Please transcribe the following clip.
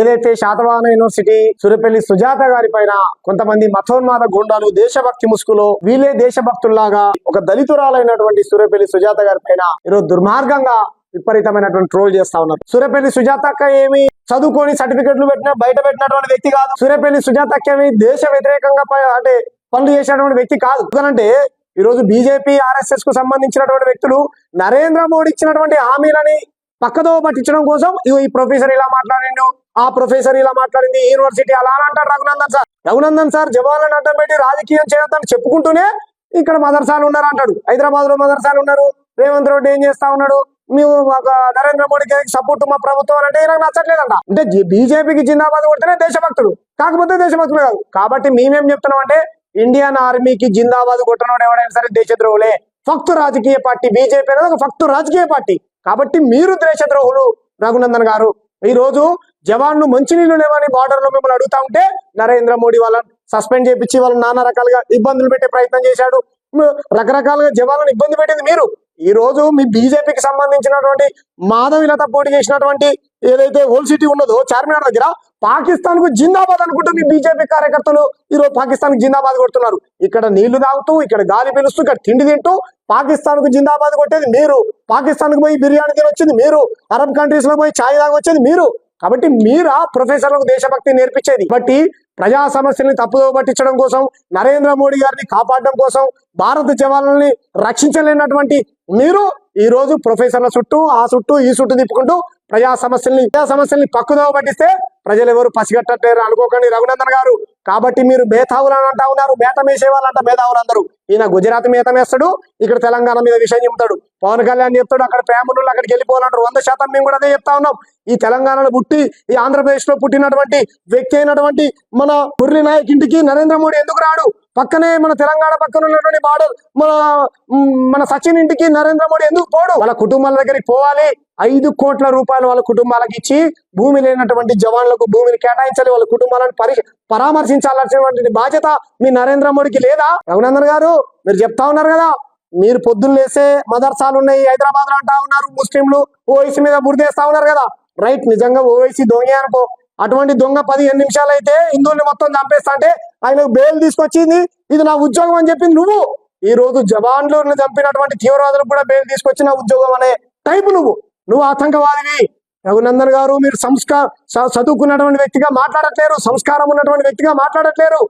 ఏదైతే శాతవాహన యూనివర్సిటీ సురపల్లి సుజాత గారి పైన కొంతమంది మతోన్మాద గుండాలు దేశభక్తి ముసుగులో వీళ్ళే దేశభక్తుల్లాగా ఒక దళితురాలైనటువంటి సురపల్లి సుజాత గారి పైన ఈరోజు దుర్మార్గంగా విపరీతమైనటువంటి ట్రోల్ చేస్తా ఉన్నారు. సురపల్లి సుజాతక్క ఏమి చదువుకొని సర్టిఫికెట్లు పెట్టిన బయట పెట్టినటువంటి వ్యక్తి కాదు. సురపల్లి సుజాతక్క ఏమి దేశ వ్యతిరేకంగా అంటే పనులు చేసినటువంటి వ్యక్తి కాదు. ఎందుకంటే ఈ రోజు బీజేపీ ఆర్ఎస్ఎస్కు సంబంధించినటువంటి వ్యక్తులు నరేంద్ర మోడీ ఇచ్చినటువంటి హామీలని పక్కదో పట్టించడం కోసం ఈ ప్రొఫెసర్ ఇలా మాట్లాడిండు. ఆ ప్రొఫెసర్ ఇలా మాట్లాడింది యూనివర్సిటీ అలా అని అంటారు రఘునందన్ సార్. రఘునందన్ సార్ జవాన్లను అడ్డం పెట్టి రాజకీయం చేయొద్దని చెప్పుకుంటూనే ఇక్కడ మదర్సాలు ఉన్నారు అంటాడు. హైదరాబాద్లో మదర్సాలు ఉన్నారు రేవంత్ రెడ్డి ఏం చేస్తా ఉన్నాడు మేము ఒక నరేంద్ర మోడీకి సపోర్ట్ మా ప్రభుత్వం అంటే నాకు నచ్చట్లేదంట. అంటే బీజేపీకి జిందాబాద్ కొడితేనే దేశభక్తుడు కాకపోతే దేశభక్తుడు కాదు. కాబట్టి మేమేం చెప్తున్నాం అంటే ఇండియన్ ఆర్మీకి జిందాబాద్ కొట్టడం ఎవడైనా సరే దేశద్రోహులే. ఫక్తు రాజకీయ పార్టీ బీజేపీ అనేది ఒక ఫక్తు రాజకీయ పార్టీ. కాబట్టి మీరు దేశద్రోహులు రఘునందన్ గారు. ఈ రోజు జవాన్లు మంచినీళ్ళు లేవని బార్డర్లో మిమ్మల్ని అడుగుతా ఉంటే నరేంద్ర మోడీ వాళ్ళని సస్పెండ్ చేయించి వాళ్ళని నానా రకాలుగా ఇబ్బందులు పెట్టే ప్రయత్నం చేశాడు. రకరకాలుగా జవాన్లను ఇబ్బంది పెట్టింది మీరు. ఈ రోజు మీ బీజేపీకి సంబంధించినటువంటి మాధవిలత పోటీ చేసినటువంటి ఏదైతే హోల్ సిటీ ఉన్నదో చార్మినార్ దగ్గర పాకిస్తాన్కు జిందాబాద్ అనుకుంటూ మీ బీజేపీ కార్యకర్తలు ఈరోజు పాకిస్తాన్కు జిందాబాద్ కొడుతున్నారు. ఇక్కడ నీళ్ళు తాగుతూ ఇక్కడ గాలి పీలుస్తూ ఇక్కడ తిండి తింటూ పాకిస్తాన్కు జిందాబాద్ కొట్టేది మీరు. పాకిస్తాన్కు పోయి బిర్యానీ తినొచ్చింది మీరు. అరబ్ కంట్రీస్లో పోయి ఛాయ్ తాగొచ్చేది మీరు. కాబట్టి మీరా ప్రొఫెసర్లకు దేశభక్తి నేర్పించేది. బట్టి ప్రజా సమస్యల్ని తప్పుదో పట్టించడం కోసం నరేంద్ర మోడీ గారిని కాపాడడం కోసం భారత జవాన్లని రక్షించలేనటువంటి మీరు ఈ రోజు ప్రొఫెసర్ల చుట్టూ ఆ చుట్టూ ఈ చుట్టూ తిప్పుకుంటూ ప్రజా సమస్యల్ని ప్రజా సమస్యల్ని పక్కుదో పట్టిస్తే ప్రజలు ఎవరు పసిగట్టట్లేరు అనుకోకండి రఘునందన్ గారు. కాబట్టి మీరు మేధావులు అని అంటా ఉన్నారు. మేత వేసే వాళ్ళంట మేధావులు అందరూ ఈయన గుజరాత్ మేత మేస్తాడు ఇక్కడ తెలంగాణ మీద విషయం చెప్తాడు పవన్ కళ్యాణ్ చెప్తాడు అక్కడ ప్రేమలు అక్కడికి వెళ్ళిపోవాలంటారు. వంద శాతం మేము కూడా అదే చెప్తా ఉన్నాం. ఈ తెలంగాణలో పుట్టి ఈ ఆంధ్రప్రదేశ్లో పుట్టినటువంటి వ్యక్తి అయినటువంటి మన మురళీ నాయక్ ఇంటికి నరేంద్ర మోడీ ఎందుకు రాడు? పక్కనే మన తెలంగాణ పక్కన ఉన్నటువంటి బార్డర్ మన మన సచిన్ ఇంటికి నరేంద్ర మోడీ ఎందుకు పోడు? వాళ్ళ కుటుంబాల దగ్గరికి పోవాలి. ఐదు కోట్ల రూపాయలు వాళ్ళ కుటుంబాలకు ఇచ్చి భూమి లేనటువంటి జవాన్లకు భూమిని కేటాయించాలి. వాళ్ళ కుటుంబాలను పరి పరామర్శించాల్సినటువంటి బాధ్యత మీ నరేంద్ర మోడీకి లేదా? రఘునందన్ గారు మీరు చెప్తా ఉన్నారు కదా మీరు పొద్దున్న లేసే మదర్సాలు ఉన్నాయి హైదరాబాద్లో అంటా ఉన్నారు ముస్లింలు ఓవైసీ మీద బురిదేస్తా ఉన్నారు కదా. రైట్ నిజంగా ఓవైసీ దొంగ అనుకో. అటువంటి దొంగ పదిహేను నిమిషాలు అయితే హిందువుల్ని మొత్తం చంపేస్తా అంటే ఆయనకు బెయిల్ తీసుకొచ్చింది ఇది నా ఉద్యోగం అని చెప్పింది నువ్వు ఈ రోజు జవాన్లు చంపినటువంటి తీవ్రవాదులకు కూడా బెయిల్ తీసుకొచ్చిన ఉద్యోగం అనే టైపు నువ్వు. నువ్వు ఆతంకవాదివి. రఘునందన్ గారు మీరు సంస్కార చదువుకున్నటువంటి వ్యక్తిగా మాట్లాడట్లేరు సంస్కారం ఉన్నటువంటి వ్యక్తిగా మాట్లాడట్లేరు.